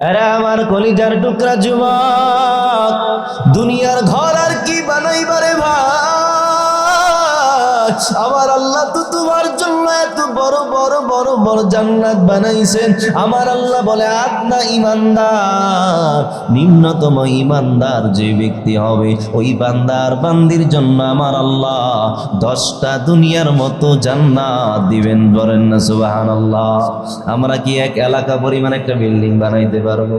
আরে আমার কলিজার টুকরা যুবক, দুনিয়ার ঘর আর কি বানাইবারে ভাই? আমার আল্লাহ তো তোমার বড় বড় বড় বড় জান্নাত বানাইছেন। আমার আল্লাহ বলে আপনা ইমানদার, নিম্নতম ইমানদার যে ব্যক্তি হবে, ওই বান্দার বান্দির জন্য আমার আল্লাহ দশটা দুনিয়ার মতো জান্নাত দিবেন বলেন না সুবাহান আল্লাহ আমরা কি এক এলাকা পরিমাণ একটা বিল্ডিং বানাইতে পারব?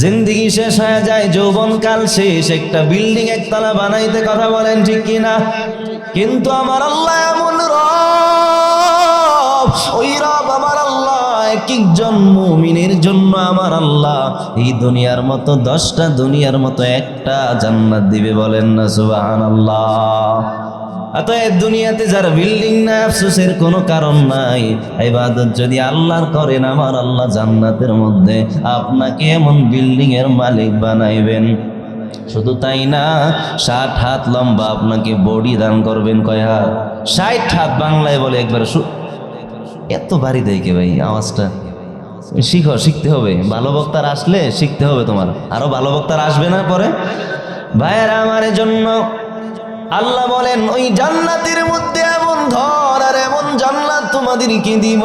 জিন্দিগি শেষ হয়ে যায় যৌবন কাল শেষ, একটা বিল্ডিং একতলা বানাইতে কথা বলেন ঠিক কিনা? কিন্তু আমার আল্লাহ এমন ওই রব আমার আল্লাহ এক একজন মুমিনের জন্য আমার আল্লাহ। এই দুনিয়ার মতো, দশটা দুনিয়ার মতো একটা জান্নাত দিবে বলেন না সুবাহান আল্লাহ অতএব দুনিয়াতে যার বিল্ডিং না, আফসোসের কোনো কারণ নাই। ইবাদত যদি আল্লাহর করেন, আমার আল্লাহ জান্নাতের মধ্যে আপনাকে এমন বিল্ডিং এর মালিক বানাইবেন। শুধু তাই না, ষাট হাত লম্বা আপনাকে বডি দান করবেন কয় ষাট হাত বাংলায় বলে একবার এত বাড়ি দেয় কে ভাই আওয়াজটা? শিখো, শিখতে হবে। ভালো বক্তার আসলে শিখতে হবে তোমার। আরও ভালো বক্তার আসবে না পরে? ভাইয়েরা, আমার জন্য আল্লাহ বলেন, ওই জান্নাতের মধ্যে এমন ঘর আর এমন জান্নাত তোমাদেরকে দিব।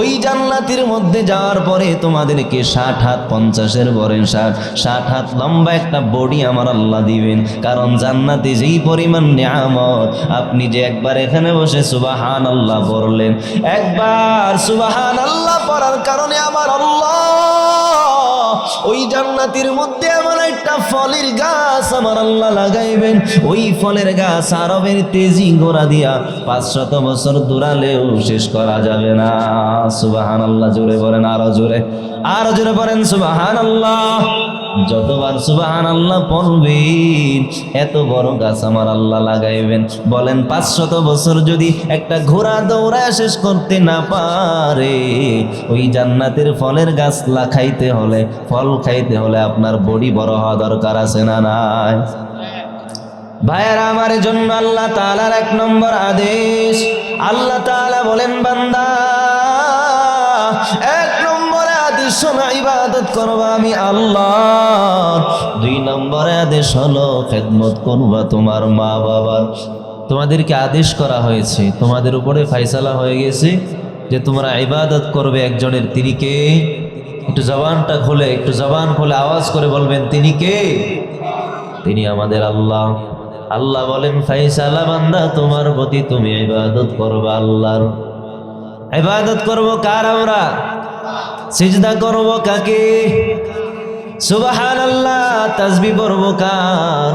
ওই জান্নাতের মধ্যে যাওয়ার পরে তোমাদেরকে ষাট হাত, পঞ্চাশের বরেন ষাট ষাট হাত লম্বা একটা বডি আমার আল্লাহ দিবেন। কারণ জান্নাতে যেই পরিমাণ নিয়ামত আপনি যে একবার এখানে বসে সুবাহান আল্লাহ পড়লেন, একবার সুবাহান আল্লাহ পড়ার কারণে আমার আল্লাহ ওই জান্নাতের মধ্যে এমন একটা ফলের গাছ আমার আল্লাহ লাগাইবেন, ওই ফলের গাছ আরবের তেজি গোড়া দিয়া পাঁচশত বছর দূরালেও শেষ করা যাবে না। সুবাহান আল্লাহ জোরে বলেন আরও জোরে। আরও জোরে বলেন সুবাহান আল্লাহ যতবার সুবাহান আল্লাহ পড়বেন, এত বড় গাছ আমার আল্লাহ লাগাইবেন। বলেন, পাঁচশত বছর যদি একটা ঘোড়া দৌড়া শেষ করতে না পারে, ওই জান্নাতের ফলের গাছ লা খাইতে হলে, ফল খাইতে হলে আপনার বডি বড় হওয়া দরকার আছে না নাই? ভাইয়েরা, আমার জন্য আল্লাহ তালার এক নম্বর আদেশ। আল্লাহ তাআলা বলেন, বান্দা শোনা ইবাদত করবা আমি আল্লাহ। দুই নম্বরে আদেশ হলো খেদমত করবা তোমার মা বাবার। তোমাদেরকে আদেশ করা হয়েছে, তোমাদের উপরে ফাইসালা হয়ে গেছে যে তোমরা ইবাদত করবে একজনের, তিনি কে? একটু জবানটা খুলে, একটু জবান খুলে আওয়াজ করে বলবেন, তিনি কে? তিনি আমাদের আল্লাহ। আল্লাহ বলেন, ফাইসালা বান্দা, তোমার প্রতি তুমি ইবাদত করবা আল্লাহর। ইবাদত করব কার আমরা? সিজদা করব কাকে? সুবহানাল্লাহ, তাসবিহ করব কার?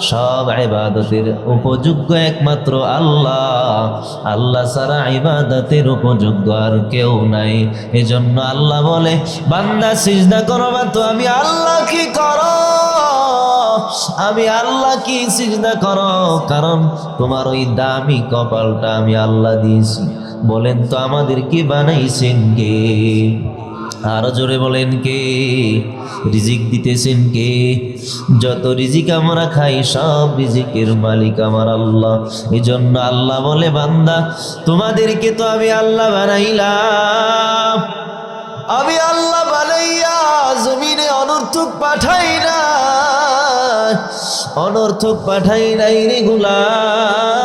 সব ইবাদতের উপযোগ্য একমাত্র আল্লাহ। আল্লাহ সারা ইবাদতের উপযোগ্য আর কেউ নাই। এজন্য আল্লাহ বলে, বান্দা সিজদা করবা তো আমি আল্লাহ কি করো আমি আল্লাহ কি সিজদা করো। কারণ তোমার ওই দামি কপালটা আমি আল্লাহ দিয়েছি। বলেন তো আমাদের কি বানাইছেন কে? আরও জোরে বলেন কে? রিজিক দিতেছেন কে? যত রিজিক আমরা খাই, সব রিজিকের মালিক আমার আল্লাহ। এই জন্য আল্লাহ বলে, বান্দা, তোমাদেরকে তো আমি আল্লাহ বানাইলাম। আমি আল্লাহ বানাইয়া জমিনে অনর্থক পাঠাই না। অনর্থক পাঠাই নাই রে গুলাম।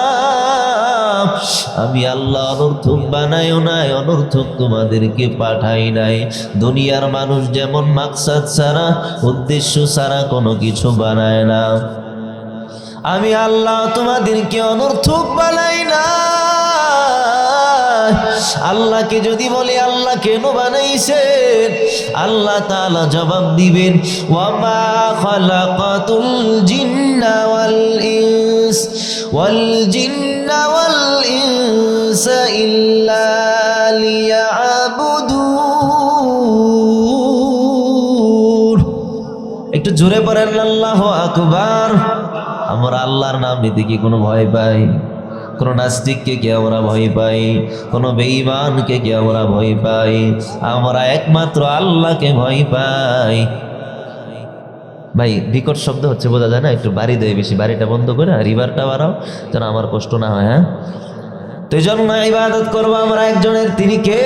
আমি আল্লাহ অনর্থক বানাইও নাই, অনর্থক তোমাদেরকে পাঠাই নাই। দুনিয়ার মানুষ যেমন মাকসাদ ছাড়া, উদ্দেশ্য ছাড়া কোনো কিছু বানায় না। আমি আল্লাহ তোমাদেরকে অনর্থক বানাই না আল্লাহকে যদি বলি আল্লাহ কেন বানাইছেন? আল্লাহ তাআলা জবাব দিবেন, ওয়ামা একটু জোরে পড়েন, আল্লাহ আকবার। আমরা আল্লাহর নাম নিতে কি কোনো ভয় পাই? কোনো নাস্তিককে গিয়ে আমরা ভয় পাই কোনো বেঈমানকে গিয়ে আমরা ভয় পাই আমরা একমাত্র আল্লাহকে ভয় পাই। ভাই, বিকট শব্দ হচ্ছে, বোঝা যায় না? একটু বাড়ি দেয় বেশি, বাড়িটা বন্ধ করে রিভারটা বাড়াও, যেন আমার কষ্ট না হয় হ্যাঁ? তো এই জন্য ইবাদত করব আমরা একজনের, তিনি কে?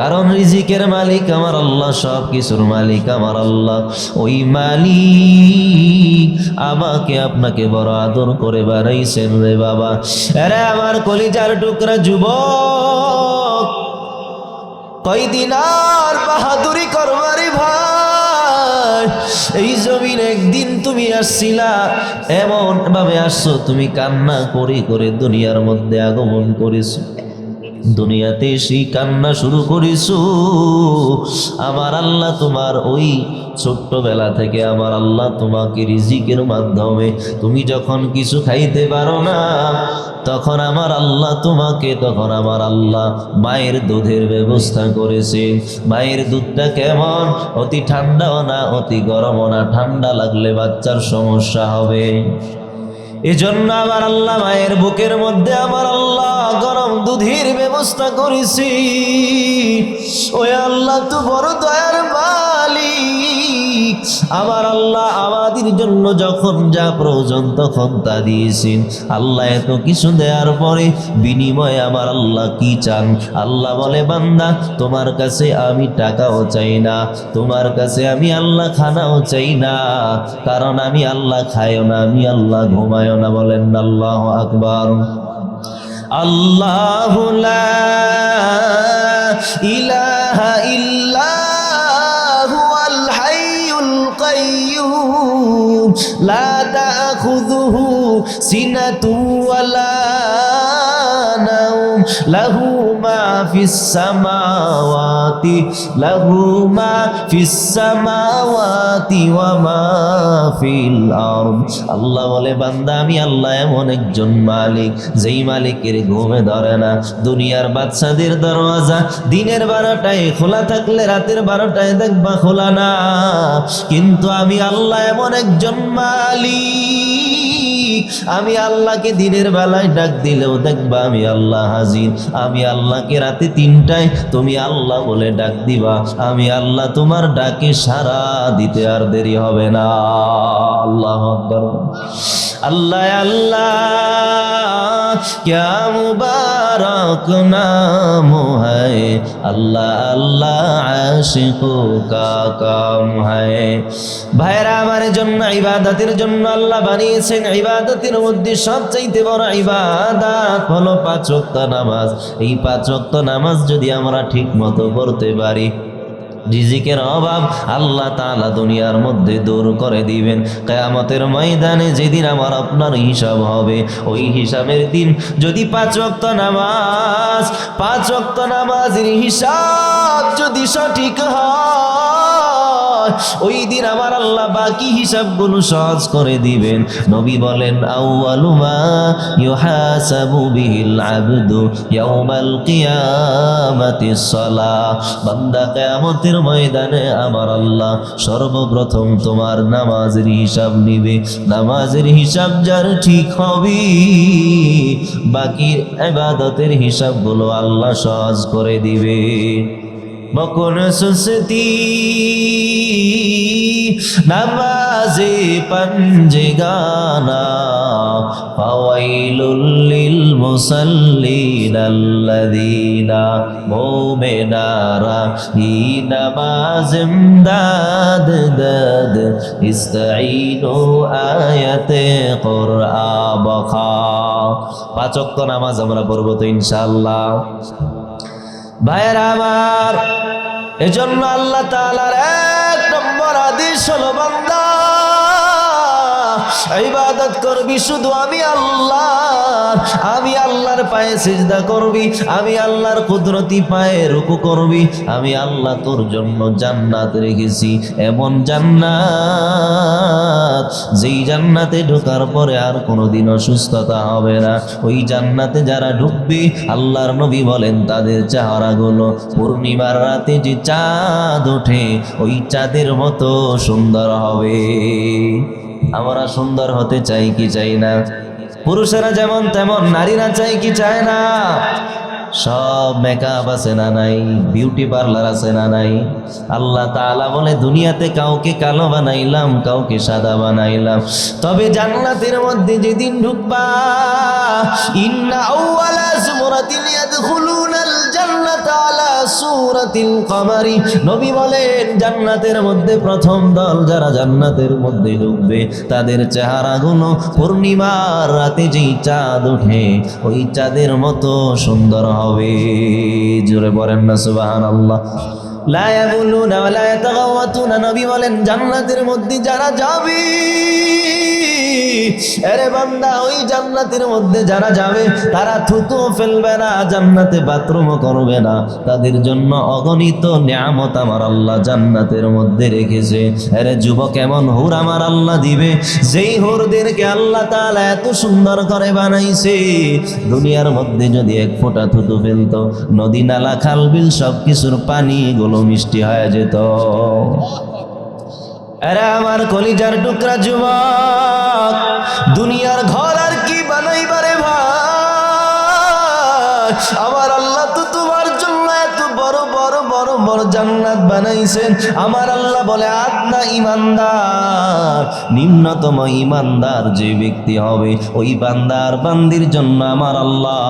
কারণ রিজিকের মালিক আমার আল্লাহ সব কিছুর মালিক আমার আল্লাহ। ওই মালিক আমাকে আপনাকে বড় আদর করে বাড়াইছেন রে বাবা। আরে আমার কলিজার টুকরা যুবক, কয়দিন আর বাহাদুরি করবারি ভাই। এই জমিন একদিন তুমি আসছিলা এমন ভাবে আসছো, তুমি কান্না করে করে দুনিয়ার মধ্যে আগমন করেছ। দুনিয়াতে সেই কান্না শুরু করেছ। আমার আল্লাহ তোমার ওই ছোট্টবেলা থেকে আমার আল্লাহ তোমাকে রিজিকের মাধ্যমে তুমি যখন কিছু খাইতে পারো না, তখন আমার আল্লাহ তোমাকে, তখন আমার আল্লাহ মায়ের দুধের ব্যবস্থা করেছে। মায়ের দুধটা কেমন? অতি ঠান্ডাও না, অতি গরমও না। ঠান্ডা লাগলে বাচ্চার সমস্যা হবে। এজন্য আমার আল্লাহ মায়ের বুকের মধ্যে আমার আল্লাহ গরম দুধের ব্যবস্থা করেছি। ওই আল্লাহ তো বড় দয়ার মালিক। আমার আল্লাহ আমাদের জন্য যখন যা প্রয়োজন তখন তা দিয়েছেন। আল্লাহ এত কিছু দেওয়ার পরে বিনিময়ে আমার আল্লাহ কি চান? আল্লাহ বলে, বান্দা, তোমার কাছে আমি টাকাও চাই না, তোমার কাছে আমি আল্লাহ খানাও চাই না, কারণ আমি আল্লাহ খায়ও না, আমি আল্লাহ ঘুমায়ও না বলেন আল্লাহ আকবার। আল্লাহ ইলাহা ইল্লাহু লা তাখুযুহু সিনাতু ওয়ালা লাহু মা ফিস সামাওয়াতি, লাহু মা ফিস সামাওয়াতি ওয়া মা ফিল আরদ। আল্লাহ বলে, বান্দা, আমি আল্লাহ এমন একজন মালিক, যেই মালিকের ঘুমে ধরে না। দুনিয়ার বাচ্চাদের দরওয়াজা দিনের বারোটায় খোলা থাকলে রাতের বারোটায় দেখবা খোলা না। কিন্তু আমি আল্লাহ এমন একজন মালিক। আমি আল্লাহকে দিনের বেলায় ডাক দিলেও দেখবা আমি আল্লাহ হাজির আমি আল্লাহকে রাতে তিনটায় তুমি আল্লাহ বলে ডাক দিবা আমি আল্লাহ তোমার ডাকে সারা দিতে আর দেরি হবে না আল্লাহ আকবার আল্লাহ আল্লাহ क्या मुबारक नाम है अल्लाह अल्लाह आशिकों का काम है ভাইরা আমার জন্য ইবাদতের জন্য আল্লাহ বানিয়েছেন ইবাদতের মধ্যে সবচাইতে বড় ইবাদত হলো পাঁচ ওয়াক্ত নামাজ। এই পাঁচ ওয়াক্ত নামাজ যদি আমরা ঠিক মতো পড়তে পারি, রিজিকের অভাব আল্লাহ তাআলা দুনিয়ার মধ্যে দূর করে দিবেন। কেয়ামতের ময়দানে যেদিন আমার আপনার হিসাব হবে, ওই হিসাবের দিন যদি পাঁচ ওয়াক্ত নামাজ, পাঁচ ওয়াক্ত নামাজের হিসাব যদি সঠিক হয় ওই দিন আমার আল্লাহ বাকি হিসাবগুলো সহজ করে দিবেন। নবী বলেন, আউয়ালু মা ইউহাসাবু বিহিল আবদু ইয়াউমাল কিয়ামাতি সালাহ ময়দানে আমার আল্লাহ সর্বপ্রথম তোমার নামাজের হিসাব নিবে। নামাজের হিসাব যার ঠিক হবে, বাকি ইবাদতের হিসাবগুলো আল্লাহ সহজ করে দিবে। বকুন সুস্তি নামাজে পঞ্জে গানা, ফাওয়াইলুল লিল মুসাল্লিন আল্লাযীনা মুমিনারা হি নামাজ ইমদাদ দাদ, ইস্তাঈনু আয়াতে কুরআ বখা। পাঁচ নামাজ আমরা পড়ব তো ইনশাআল্লাহ। ভাইয়ের আমার এজন্য আল্লাহ তাআলার ইবাদত করবি, শুধু আমি আল্লাহ আমি আল্লাহর পায়ে সিজদা করবি, আমি আল্লাহর কুদরতি পায়ে রুকু করবি, আমি আল্লাহ তোর জন্য জান্নাত রেখেছি। এমন জান্নাত, যেই জান্নাতে ঢোকার পরে আর কোনোদিন অসুস্থতা হবে না। ওই জান্নাতে যারা ঢুকবে, আল্লাহর নবী বলেন, তাদের চেহারাগুলো পূর্ণিমার রাতে যে চাঁদ ওঠে, ওই চাঁদের মতো সুন্দর হবে। আমরা সুন্দর হতে চাই কি চাই না? পুরুষেরা যেমন তেমন, নারীরা চাই কি চায় না? সব মেকআপ আছে না নাই? বিউটি পার্লার আছে না নাই? আল্লাহ তাআলা বলে, দুনিয়াতে কাউকে কালো বানাইলাম, কাউকে সাদা বানাইলাম। তবে জান্নাতের মধ্যে যেদিন ঢুকবা, ইন্না আউওয়ালা সুমরাতিন ইয়াদখুলুনাল জান্নাতা। সূরাতিল কমারি। নবী বলেন, জান্নাতের মধ্যে প্রথম দল যারা জান্নাতের মধ্যে ঢুকবে, তাদের চেহারাগুলো পূর্ণিমার রাতে যেই চাঁদ ওঠে, ওই চাঁদের মতো সুন্দর হবে। জোরে পড়েন না লা ইয়াতাগাওয়াতুনা। নবী বলেন, জান্নাতের মধ্যে যারা যাবে আরে বান্দা, ওই জান্নাতের মধ্যে যারা যাবে, তারা থুতু ফেলবে না, জান্নাতে বাথরুমও করবে না। তাদের জন্য অগণিত নিয়ামত আমার আল্লাহ জান্নাতের মধ্যে রেখেছে। আরে যুবক, এমন হুর আমার আল্লাহ দিবে, যেই হুরদেরকে আল্লাহ তাআলা এত সুন্দর করে বানাইছে। দুনিয়ার মধ্যে যদি এক ফোঁটা থুতু ফেলতো, নদী, নালা, খাল, বিল সব কিছুর পানি গুলো মিষ্টি হয়ে যেত। আরে আমার কলিজার টুকরা যুবক দুনিয়ার ঘর আর কি বানাইবারে ভাই? আমার বড় জান্নাত বানাইছেন। আমার আল্লাহ বলে আত্মা ইমানদার, নিম্নতম ইমানদার যে ব্যক্তি হবে, ওই বান্দার বান্দির জন্য আমার আল্লাহ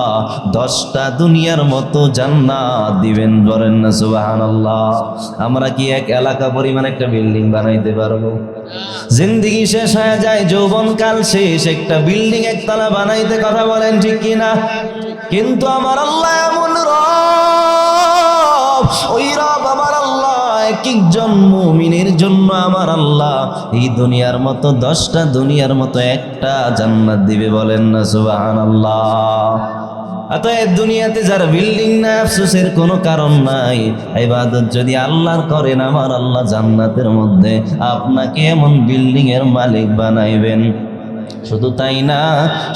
দশটা দুনিয়ার মতো জান্নাত দিবেন। বলেন না সুবাহান আল্লাহ আমরা কি এক এলাকা পরিমাণ একটা বিল্ডিং বানাইতে পারব? জিন্দিগি শেষ হয়ে যায় যৌবন কাল শেষ, একটা বিল্ডিং একতলা বানাইতে কথা বলেন ঠিক কিনা? কিন্তু আমার আল্লাহ এমন রব ওই রব আমার আল্লাহ এক একজন মুমিনের জন্য আমার আল্লাহ। এই দুনিয়ার মতো, দশটা দুনিয়ার মতো একটা জান্নাত দিবে বলেন না সুবাহান আল্লাহ অতএব দুনিয়াতে যারা বিল্ডিং না, আফসোসের কোনো কারণ নাই। ইবাদত যদি আল্লাহর করেন, আমার আল্লাহ জান্নাতের মধ্যে আপনাকে এমন বিল্ডিং এর মালিক বানাইবেন। শুধু তাই না,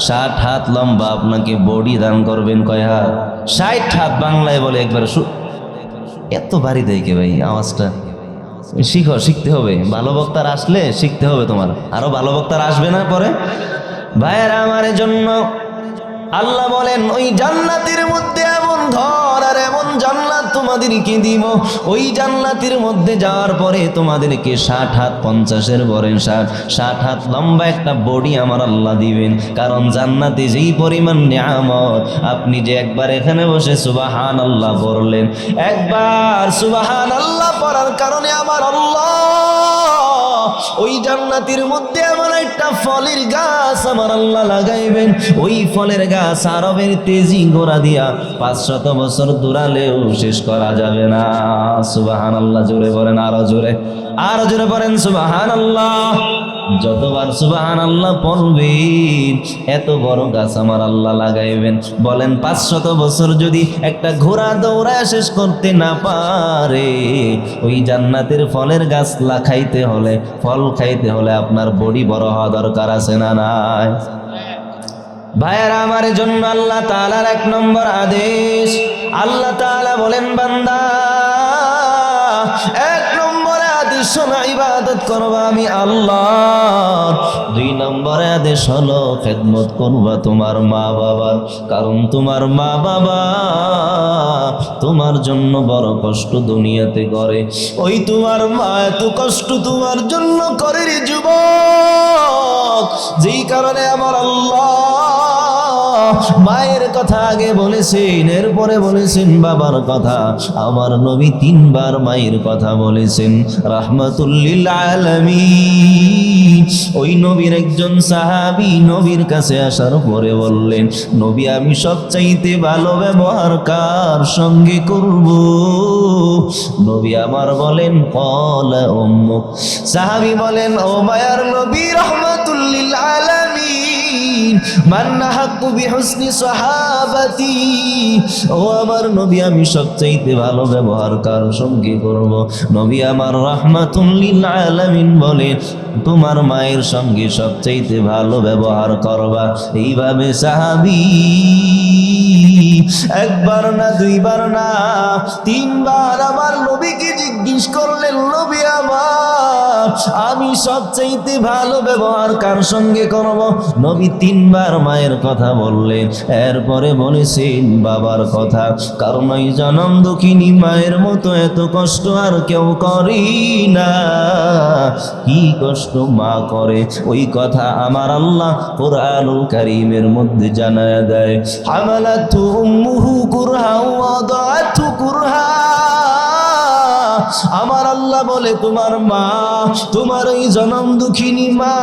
ষাট হাত লম্বা আপনাকে বডি দান করবেন কয় হাত? ষাট হাত বাংলায় বলে একবার এত বাড়ি দেয় কে ভাই আওয়াজটা? শিখো, শিখতে হবে। ভালো বক্তার আসলে শিখতে হবে তোমার। আরও ভালো বক্তার আসবে না পরে? ভাইয়েরা, আমার জন্য আল্লাহ বলেন, ওই জান্নাতের মধ্যে এমন ঘর আর এমন জান্নাত তোমাদেরকে দিব। ওই জান্নাতের মধ্যে যাওয়ার পরে তোমাদেরকে ষাট হাত, পঞ্চাশের বলেন ষাট ষাট হাত লম্বা একটা বডি আমার আল্লাহ দিবেন। কারণ জান্নাতে যেই পরিমাণ নিয়ামত আপনি যে একবার এখানে বসে সুবাহান আল্লাহ পড়লেন একবার সুবাহান আল্লাহ পড়ার কারণে আমার আল্লাহ ওই জান্নাতির মধ্যে এমন একটা ফলের গাছ আমার আল্লাহ লাগাইবেন। ওই ফলের গাছ আরবের তেজি গোড়া দিয়া পাঁচশত বছর দূরালেও শেষ করা যাবে না। সুবাহান আল্লাহ জোরে বলেন আরও জোরে। আরও জোরে বলেন সুবাহান আল্লাহ যতবার সুবাহান আল্লাহ পড়বেন, এত বড় গাছ আমার আল্লাহ লাগাইবেন। বলেন, পাঁচশত বছর যদি একটা ঘোড়া দৌড়া শেষ করতে না পারে, ওই জান্নাতের ফলের গাছ লা খাইতে হলে, ফল খাইতে হলে আপনার বডি বড় হওয়া দরকার আছে না নাই? ভাইয়েরা, আমার জন্য আল্লাহ তাআলার এক নম্বর আদেশ। আল্লাহ তাআলা বলেন, বান্দা, এক শোনো ইবাদত করবা আমি আল্লাহ। দুই নম্বরে আদেশ হলো খেদমত করবা তোমার মা বাবার কারণ তোমার মা বাবা তোমার জন্য বড় কষ্ট দুনিয়াতে করে। ওই তোমার মা এত কষ্ট তোমার জন্য করে রে যুবক। যেই কারণে আমার আল্লাহ মায়ের কথা আগে বলেছেন, এরপরে বলেছেন বাবার কথা। আমার নবী তিনবার মায়ের কথা বলেছেন। রাহমাতুল্লিল আলামিন। ওই নবীর একজন সাহাবী নবীর কাছে আসার পরে বললেন, নবী, আমি সবচাইতে ভালো ব্যবহার কার সঙ্গে করব? নবী আমার বলেন অম্মুক সাহাবী বলেন, ও মায়ার নবী, রহমাতুল্লিল আলামিন। মান্না হাক্কু বিহুসনি সাহাবাতি, ও আমার নবী, আমি সবচাইতে ভালো ব্যবহার কার সঙ্গে করব? নবী আমার রাহমাতুল্লিল আলামিন বলে, তোমার মায়ের সঙ্গে সবচাইতে ভালো ব্যবহার করবা। এইভাবে সাহাবী, একবার না দুইবার না, তিনবার আমার নবীকে জিজ্ঞেস করলেন, নবী আমার আমি সবচাইতে ভালো ব্যবহার কার সঙ্গে করব? নবী তিনবার মায়ের কথা বললেন। এরপরে বলেছেন, বাবার কথা। কারণ ওই জনম দুঃখিনী মায়ের মতো এত কষ্ট আর কেউ করি না। কি কষ্ট মা করে? ওই কথা আমার আল্লাহ কোরআনুল কারীমের মধ্যে জানায় দেয়। হামালাতু উম্মুহু কুরহা ওয়া দাআতু কুরহা আমার আল্লাহ বলে, তোমার মা, তোমার ওই জনম দুঃখিনী মা,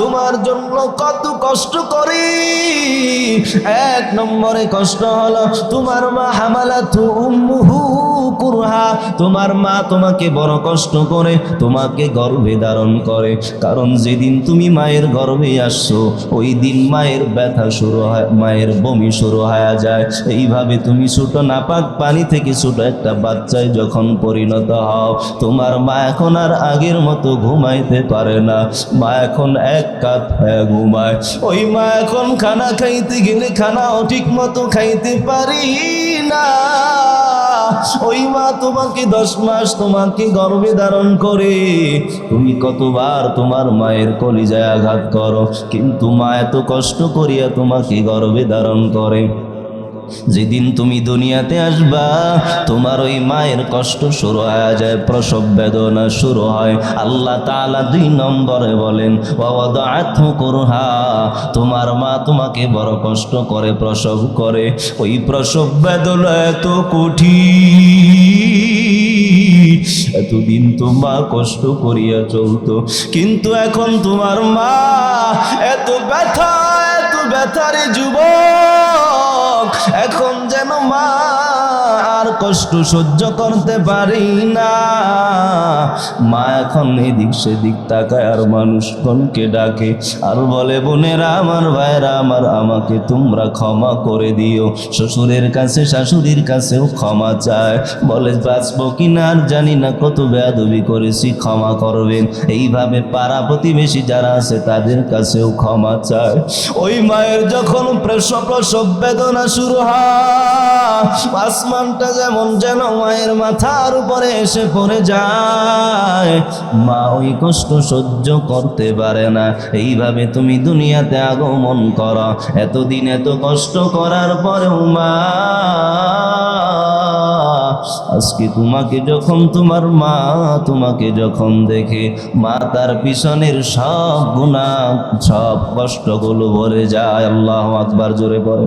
তোমার জন্য কত কষ্ট করে। এক নম্বরে কষ্ট হলো, তোমার মা হামালা উম্মুহু কুরহা, তোমার মা তোমাকে বড় কষ্ট করে, তোমাকে গর্ভে ধারণ করে। কারণ যেদিন তুমি মায়ের গর্ভে আসছো, ওই দিন মায়ের ব্যথা শুরু হয়, মায়ের বমি শুরু হয়ে যায়। এইভাবে তুমি ছোট নাপাক পানি থেকে ছোট একটা বাচ্চায় যখন পরিণত হও। তোমার মা এখন আর আগের মতো ঘুমাইতে পারে না। মা এখন এক কাত হয়ে ঘুমায়। ওই মা এখন খানা খাইতে গেলে খানাও ঠিক মতো খাইতে পারি না। ওই মা তোমাকে দশ মাস তোমাকে গর্ভে ধারণ করে। তুমি কতবার তোমার মায়ের কলিজায় আঘাত করো। কিন্তু মা এত কষ্ট করিয়া তোমাকে গর্বে ধারণ করে। যেদিন তুমি দুনিয়াতে আসবা, তোমার ওই মায়ের কষ্ট শুরু হয়ে যায়, প্রসব বেদনা শুরু হয়। আল্লাহ তাআলা দুই নম্বরে বলেন তোমার মা তোমাকে বড় কষ্ট করে, প্রসব করে। ওই প্রসব বেদনা এত কঠিন, এতদিন তো মা কষ্ট করিয়া চলতো। কিন্তু এখন তোমার মা এত ব্যথা, এত ব্যথারে যুবক। এখন যেন মা কষ্ট সহ্য করতে পারি না। মা এখন এদিক সেদিক তাকায় আর মানুষগণকে ডাকে। আর বলে, বোনেরা, আমার ভাইরা আমার আমাকে তোমরা ক্ষমা করে দিও। শ্বশুরের কাছে, শাশুড়ির কাছেও ক্ষমা চায়। বলে, বাঁচবো কিনা আর জানি না, কত বেয়াদবি করেছি, ক্ষমা করবেন। এইভাবে পাড়া প্রতিবেশী যারা আছে, তাদের কাছেও ক্ষমা চায়। ওই মায়ের যখন প্রসব বেদনা শুরু হয়। আসমানটা যেমন যেন মায়ের মাথার উপরে এসে পড়ে যায়। মা ওই কষ্ট সহ্য করতে পারে না। এইভাবে তুমি দুনিয়াতে আগমন কর। এতদিন এত কষ্ট করার পরেও মা আজকে তোমাকে যখন তোমার মা তোমাকে যখন দেখে, মা তার পিছনের সব গুণা, সব কষ্টগুলো ভরে যায়, আল্লাহ আকবার জোরে পড়ে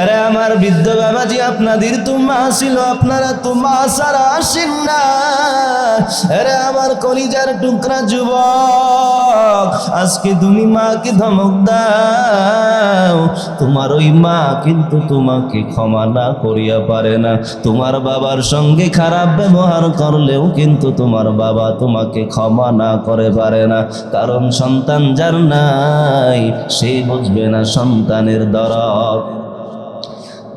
আরে আমার বৃদ্ধ বাবাজি, আপনাদের তো মা ছিল, আপনারা তো মা সারা আসেন না। আরে আমার কলিজার টুকরা যুবক, আজকে তুমি মাকে ধমক দাও। তোমার ওই মা কিন্তু তোমাকে ক্ষমা না করিয়া পারে না। তোমার বাবার সঙ্গে খারাপ ব্যবহার করলেও কিন্তু তোমার বাবা তোমাকে ক্ষমা না করে পারে না। কারণ সন্তান যার নাই, সে বুঝবে না সন্তানের দরদ।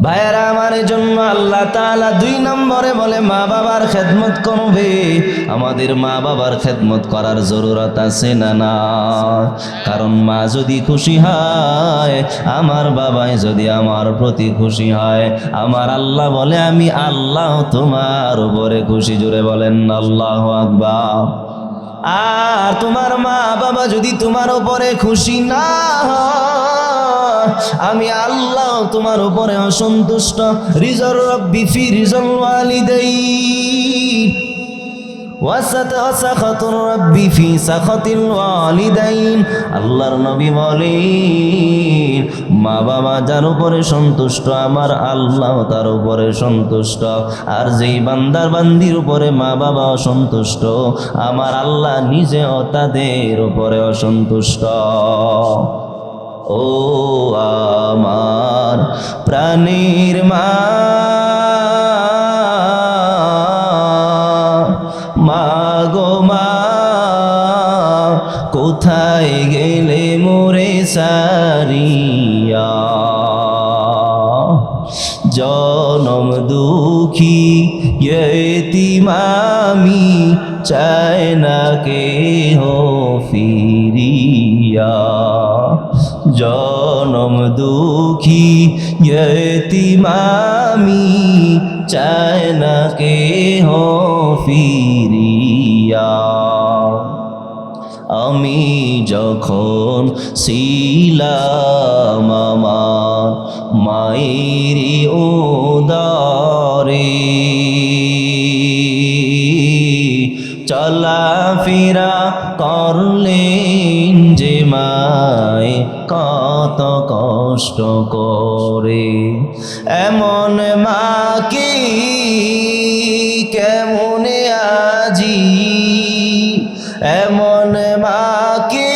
ভাইয়েরা আমার জন্য আল্লাহ তাআলা দুই নম্বরে বলে মা বাবার খেদমত করবে। আমাদের মা বাবার খেদমত করার জরুরত আছে না না? কারণ মা যদি খুশি হয় আমার বাবাই যদি আমার প্রতি খুশি হয় আমার আল্লাহ বলে আমি আল্লাহ তোমার উপরে খুশি। জুড়ে বলেন আল্লাহ আকবার। আর তোমার মা বাবা যদি তোমার উপরে খুশি না হয়, আমি আল্লাহ তোমার উপরে অসন্তুষ্ট। রিজর রব্বি ফি রিজল ওয়ালিদাই আল্লাহর নবী বলেন, মা বাবা যার উপরে সন্তুষ্ট, আমার আল্লাহ তার উপরে সন্তুষ্ট। আর যেই বান্দার বান্দির উপরে মা বাবা অসন্তুষ্ট, আমার আল্লাহ নিজেও তাদের উপরে অসন্তুষ্ট। ও আমার প্রাণীর ইয়তিমামি চায় না কে ফিরিয়া। আমি যখন শিলা আমার মায়েরই চলাফেরা করলেন যে মায়, কত কষ্ট করে। এমন মাকে কেমন আজি? এমন মাকে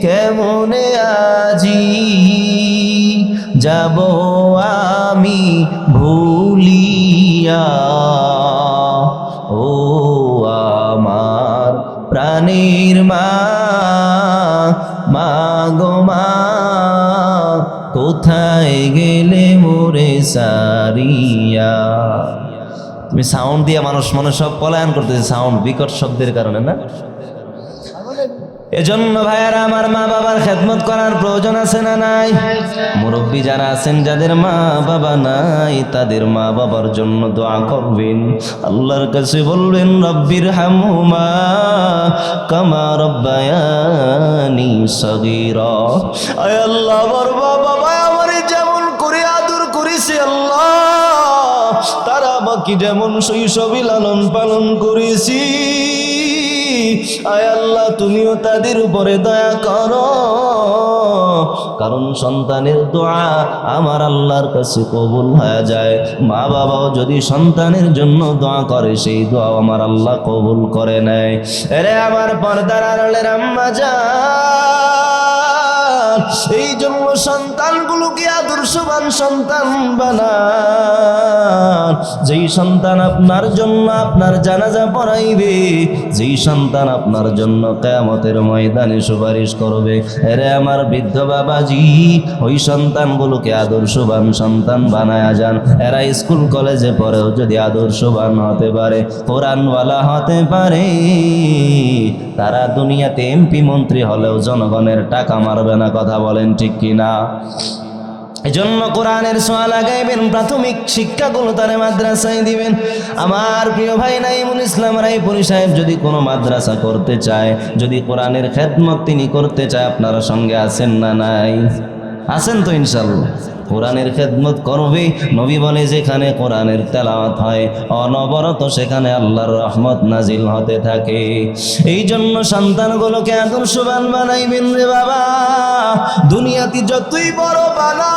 কেমন আজি? যাব আমি প্রাণীর মা মা গো মা, কোথায় গেলে মোরে সারিয়া? তুমি সাউন্ড দিয়ে মানুষ মানুষ সব পলায়ন করতেছে সাউন্ড বিকট শব্দের কারণে না? এজন্য ভাইয়ারা, আমার মা বাবার খেদমত করার প্রয়োজন আছে না নাই? মুরব্বী যারা আছেন, যাদের মা বাবা নাই, তাদের মা বাবার জন্য দোয়া করবেন। আল্লাহর কাছে বলবেন রব্বির হামুমা কামা রব্বায়ানি সগীরা। আয় আল্লাহ, আমার বাবা আমার যেমন করে আদর করেছে, আল্লাহ, তারা বাকি যেমন শৈশবী লালন পালন করেছি। আয় আল্লাহ, তুমিও তাদের উপরে দয়া করো। কারণ সন্তানের দোয়া আমার আল্লাহর কাছে কবুল হয়ে যায়। মা বাবাও যদি সন্তানের জন্য দোয়া করে, সেই দোয়া আমার আল্লাহ কবুল করে নেয়। এরে আমার পর্দার আড়ালের আম্মা যান। এই জন্য সন্তানগুলোকে আদর্শবান সন্তান বানান। যেই সন্তান আপনার জন্য আপনার জানাজা পড়াইবে, যেই সন্তান আপনার জন্য কেয়ামতের ময়দানে সুপারিশ করবে। এরে আমার বৃদ্ধ বাবাজি, ওই সন্তানগুলোকে আদর্শবান সন্তান বানায়া যান। এরা স্কুল, কলেজে পড়েও যদি আদর্শবান হতে পারে, কোরআনওয়ালা হতে পারে। তারা দুনিয়াতে এমপি মন্ত্রী হলেও জনগণের টাকা মারবে না, কথা বলেন ঠিক কিনা? জন্য কোরআনের সোয়া লাগাইবেন প্রাথমিক শিক্ষাগুলো তার মাদ্রাসায় দিবেন। আমার প্রিয় ভাই নাইমুল ইসলাম রায়পুরি সাহেব যদি কোনো মাদ্রাসা করতে চায়, যদি কোরআনের খেদমত তিনি করতে চায়, আপনারা সঙ্গে আছেন না নাই? আছেন তো ইনশাল্লাহ কোরআনের খেদমত করবে? নবী বলে, যেখানে কোরআনের তেলাওয়াত হয়, অনবরত সেখানে আল্লাহর রহমত নাজিল হতে থাকে। এই জন্য সন্তানগুলোকে আদর্শবান বানাইবেন রে বাবা। দুনিয়াতে যতই বড় বানা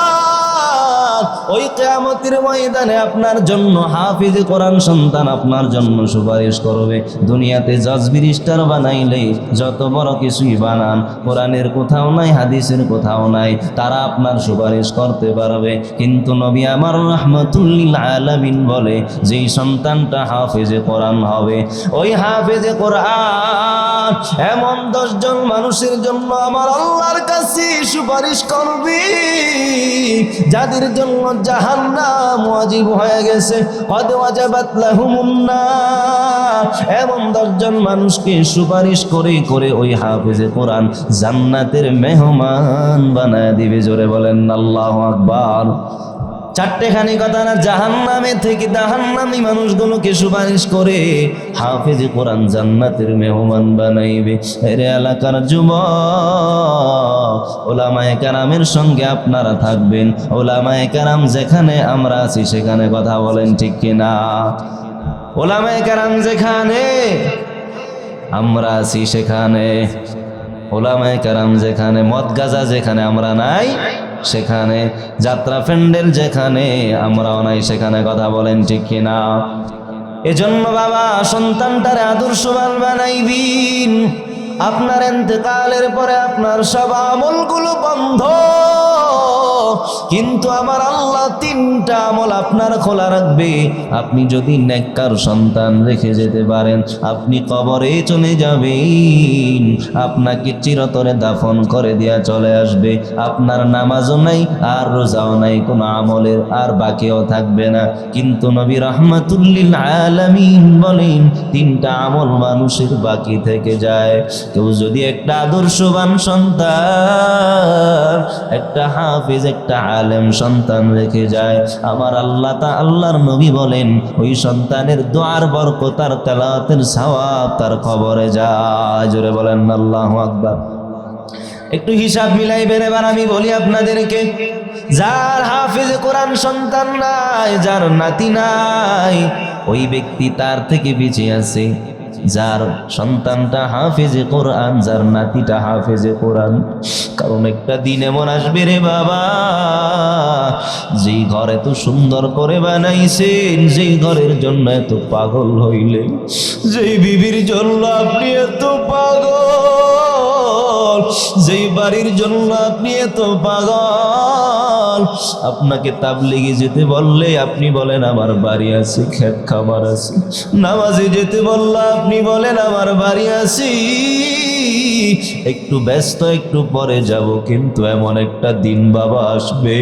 ওই কেয়ামতের ময়দানে আপনার জন্য হাফিজ কোরআন সন্তান আপনার জন্য সুপারিশ করবে। দুনিয়াতে জজ বিরিস্টার বানাইলে যত বড় কিছুই বানান, কোরআনের কোথাও নাই, হাদিসের কোথাও নাই, তারা আপনার সুপারিশ করতে পারবে। কিন্তু নবী আমার রহমতুল্লিল আলামিন বলে, যেই সন্তানটা হাফেজে কোরআন হবে, ওই হাফেজে কোরআন এমন দশজন মানুষের জন্য আমার আল্লাহর কাছে সুপারিশ করবে, যাদের জন্য জাহান্নাম ওয়াজিব হয়ে গেছে। কদ ওয়াজাবাত লাহুমুন এমন দশজন মানুষকে সুপারিশ করে করে ওই হাফেজে কোরআন জান্নাতের মেহমান বানায় দিবে। জোরে বলেন, আল্লাহ আকবার। চারটেখানি কথা না, জাহান্নামে থেকে জাহান্নামি মানুষগুলোকে সুপারিশ করে হাফেজে কোরআন জান্নাতের মেহমান বানাইবে। এরে এলাকার যুবক, ওলামায়ে কারামের সঙ্গে আপনারা থাকবেন। ওলামায়ে কারাম যেখানে আমরা আছি, সেখানে কথা বলেন ঠিক কিনা? ওলামায়ে কারাম যেখানে আমরা আছি, সেখানে। ওলামায়ে কারাম যেখানে, মদ গাজা যেখানে আমরা নাই। সেখানে, যাত্রা প্যান্ডেল যেখানে, আমরাও নাই সেখানে কথা বলেন ঠিক কিনা? এজন্য বাবা, সন্তানটারে আদর্শবান বানাইবিন। আপনার এতেকালের পরে আপনার সব আমলগুলো বন্ধ। কিন্তু আমার আল্লাহ তিনটা আমল আপনার খোলা রাখবে। আপনি যদি নেককার সন্তান রেখে যেতে পারেন, আপনি কবরে চলে যাবেন। আপনাকে চিরতরে দাফন করে দেয়া চলে আসবে। আপনার নামাজও নাই, আর রোজাও নাই, কোনো আমলের আর বাকিও থাকবে না। কিন্তু নবী রহমাতুল্লিল আলামিন বলেন, তিনটা আমল মানুষের বাকি থেকে যায়। কেউ যদি একটা আদর্শবান সন্তান, একটা হাফিজ একটা আলেম সন্তান রেখে যায়। আমার আল্লাহ তা আল্লাহর নবী বলেন, ওই সন্তানের দোয়ার বরকত তার তেলাওয়াতের সওয়াব তার খবরে যায়। জোরে বলেন, আল্লাহ আকবার। একটু হিসাব মিলাইবেন, এবার আমি বলি আপনাদেরকে, যার হাফিজ কোরআন সন্তান নাই, যার নাতি নাই, ওই ব্যক্তি তার থেকে পিছিয়ে আছে। যার সন্তানটা হাফেজে কোরআন, যার নাতিটা হাফেজে কোরআন। কারণ একটা দিন এমন আসবে রে বাবা, যেই ঘরে এত সুন্দর করে বানাইছেন, যেই ঘরের জন্য এত পাগল হইলেন, যেই বিবির জন্য আপনি এত পাগল। যেই বাড়ির জন্য আপনি এত পাগল, আপনাকে তাবলিগে যেতে বললে আপনি বলেন, আমার বাড়ি আছে, খেত খামার আছে। নামাজে যেতে বললে আপনি বলেন, আমার বাড়ি আছি। একটু ব্যস্ত, একটু পরে যাব, কিন্তু এমন একটা দিন বাবা আসবে,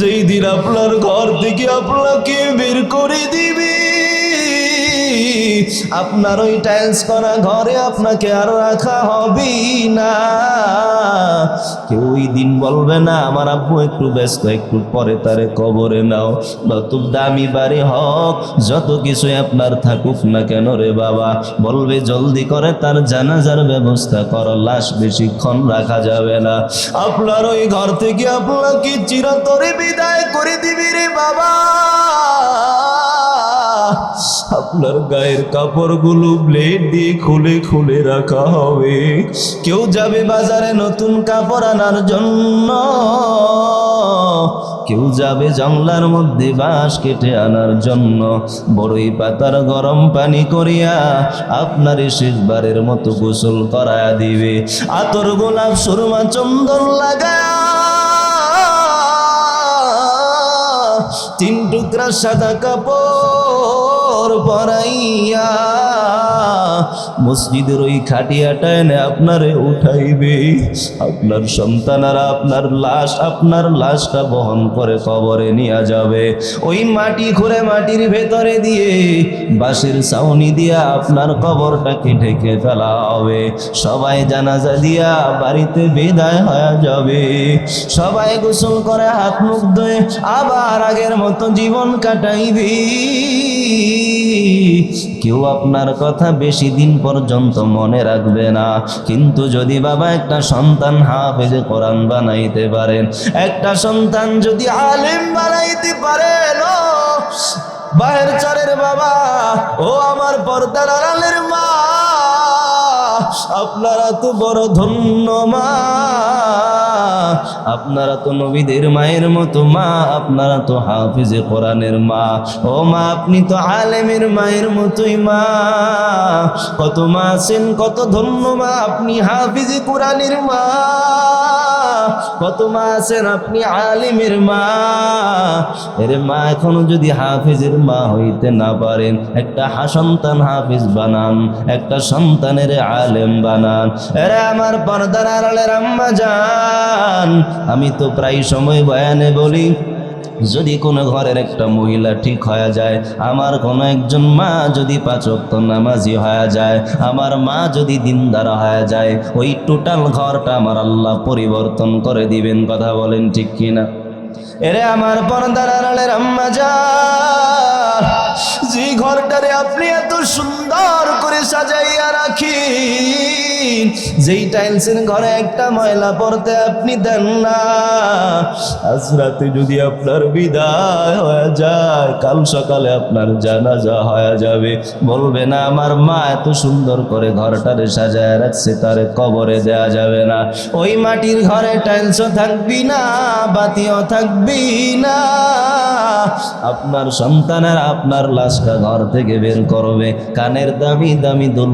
যেই দিন আপনার ঘর থেকে আপনাকে বের করে দিবে। আপনার ওই টাইলস করা ঘরে আপনাকে আর রাখা হবে না। কেউ ওই দিন বলবে না, আমার আব্বু একটু ব্যস্ত, একটু পরে তারে কবরে নাও। নতুন দামি বাড়ি হোক, যত কিছুই আপনার থাকুক না কেন রে বাবা, বলবে জলদি করে তার জানাজার ব্যবস্থা করো, লাশ বেশিক্ষণ রাখা যাবে না। আপনার ওই ঘর থেকে আপনাকে চিরতরে বিদায় করে দিবি রে বাবা। আপনার গায়ের কাপড়গুলো ব্লেড দিয়ে খুলে খুলে রাখা হবে। কেউ যাবে বাজারে নতুন কাপড় আনার জন্য। কেউ যাবে জংলার মধ্যে বাঁশ কেটে আনার জন্য। বড়ই পাতার গরম পানি করিয়া আপনার শেষবারের মতো গোসল করায়া দিবে। আতর গোলাপ সুরমা চন্দন লাগায়া তিন টুকরা সাদা কাপড় পরাইয়া মসজিদের ওই খাটিয়াটা এনে আপনারে উঠাইবে। আপনার সন্তানারা আপনার লাশ, আপনার লাশটা বহন করে কবরে নিয়ে যাবে। ওই মাটি খুঁড়ে মাটির ভেতরে দিয়ে বাঁশের ছাউনি দিয়া আপনার কবরটাকে ঢেকে ফেলা হবে। সবাই জানাজা দিয়া বাড়িতে বিদায় হয়ে যাবে। সবাই গোসল করে হাত মুখ ধুয়ে আবার আগের মতো জীবন কাটাইবি। কেউ আপনার কথা বেশি দিন পর্যন্ত মনে রাখবে না। কিন্তু যদি বাবা একটা সন্তান হাফেজে কোরআন বানাইতে পারেন, একটা সন্তান যদি আলেম বানাইতে পারেন বাহের চারের বাবা, ও আমার পর্দার আড়ালের মা, আপনারা তো বড় ধন্য মা। আপনারা তো নবীদের মায়ের মতো মা, আপনারা তো হাফিজে কোরআনের মা। ও মা, আপনি তো আলেমের মায়ের মতোই মা। কত মা আছেন, কত ধন্য মা, আপনি হাফিজে কোরআনের মা। কত আছেন? আপনি আলিমের মা। এর মা এখনও যদি হাফিজের মা হইতে না পারেন, একটা সন্তান হাফিজ বানান, একটা সন্তানের আলেম বানান। এরে আমার পর্দার আড়ালের আম্মা যান। আমি তো প্রায় সময় বয়ানে বলি যদি কোনো ঘরের একটা মহিলা ঠিক হয়ে যায়, আমার কোনো একজন মা যদি পাচক নামাজি হয়ে যায়, আমার মা যদি দিনদার হয়ে যায়, ওই টোটাল ঘরটা আমার আল্লাহ পরিবর্তন করে দিবেন, কথা বলেন ঠিক কিনা? এরে আমার পর্দার আড়ালের আম্মা যান যে ঘরটারে আপনি এত সুন্দর করে সাজাইয়া রাখি যেই টাইলসের ঘরে একটা ময়লা পড়তে আপনি দেন না। আজ রাতে যদি আপনার বিদায় হয়ে যায়, কাল সকালে আপনার জানাজা হয়ে যাবে। বলবে না, আমার মা এত সুন্দর করে ঘরটারে সাজায় রাখছে, তারে কবরে দেয়া যাবে না। ওই মাটির ঘরে টাইলসও থাকবি না, বাতিও থাকবি না। আপনার সন্তানের আপনার লাশটা ঘর থেকে বের করবে। কানের দামি দামি দুল